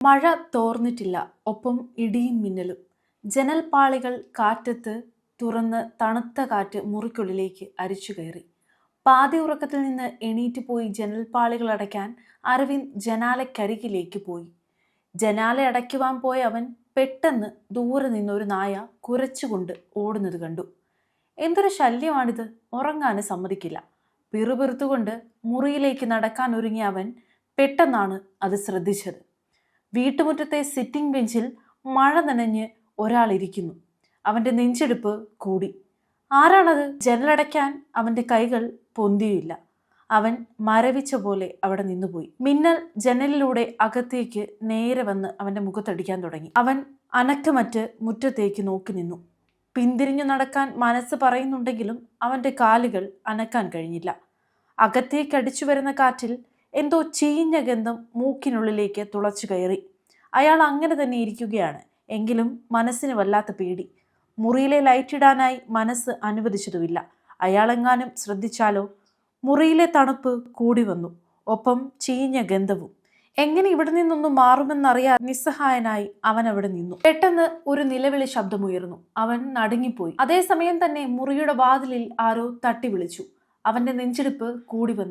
മഴ തോർന്നിട്ടില്ല ഒപ്പം ഇടിയും മിന്നലും. ജനൽപാളികൾ കാറ്റത്ത് തുറന്ന് തണുത്ത കാറ്റ് മുറിക്കുള്ളിലേക്ക് അരിച്ചു കയറി. പാതി ഉറക്കത്തിൽ നിന്ന് എണീറ്റ് പോയി ജനൽപാളികൾ അടയ്ക്കാൻ അരവിന്ദ് ജനാലക്കരികിലേക്ക് പോയി. ജനാല അടയ്ക്കുവാൻ പോയ അവൻ പെട്ടെന്ന് ദൂരെ നിന്നൊരു നായ കുരച്ചുകൊണ്ട് ഓടുന്നത് കണ്ടു. എന്തൊരു ശല്യമാണിത് ഉറങ്ങാൻ സമ്മതിക്കില്ല. പിറുപിറുത്തുകൊണ്ട് മുറിയിലേക്ക് നടക്കാൻ ഒരുങ്ങിയ അവൻ പെട്ടെന്നാണ് അത് ശ്രദ്ധിച്ചത്. വീട്ടുമുറ്റത്തെ സിറ്റിംഗ് ബെഞ്ചിൽ മഴ നനഞ്ഞ് ഒരാൾ ഇരിക്കുന്നു. അവന്റെ നെഞ്ചെടുപ്പ് കൂടി. ആരാണത്? ജനലടയ്ക്കാൻ അവന്റെ കൈകൾ പൊന്തിയില്ല. അവൻ മരവിച്ച പോലെ അവിടെ നിന്നുപോയി. മിന്നൽ ജനലിലൂടെ അകത്തേക്ക് നേരെ വന്ന് അവന്റെ മുഖത്തടിക്കാൻ തുടങ്ങി. അവൻ അനക്കമറ്റ് മുറ്റത്തേക്ക് നോക്കി നിന്നു. പിന്തിരിഞ്ഞു നടക്കാൻ മനസ്സ് പറയുന്നുണ്ടെങ്കിലും അവന്റെ കാലുകൾ അനക്കാൻ കഴിഞ്ഞില്ല. അകത്തേക്ക് അടിച്ചു വരുന്ന കാറ്റിൽ എന്തോ ചീഞ്ഞ ഗന്ധം മൂക്കിനുള്ളിലേക്ക് തുളച്ചു കയറി. അയാൾ അങ്ങനെ തന്നെ ഇരിക്കുകയാണ്. എങ്കിലും മനസ്സിന് വല്ലാത്ത പേടി. മുറിയിലെ ലൈറ്റ് ഇടാനായി മനസ്സ് അനുവദിച്ചതുമില്ല. അയാളെങ്ങാനും ശ്രദ്ധിച്ചാലോ? മുറിയിലെ തണുപ്പ് കൂടി വന്നു. ഒപ്പം ചീഞ്ഞ ഗന്ധവും. എങ്ങനെ ഇവിടെ നിന്നൊന്നും മാറുമെന്നറിയാൻ നിസ്സഹായനായി അവൻ അവിടെ നിന്നു. പെട്ടെന്ന് ഒരു നിലവിളി ശബ്ദമുയർന്നു. അവൻ നടുങ്ങിപ്പോയി. അതേസമയം തന്നെ മുറിയുടെ വാതിലിൽ ആരോ തട്ടി വിളിച്ചു. അവന്റെ നെഞ്ചിടിപ്പ് കൂടി വന്നു.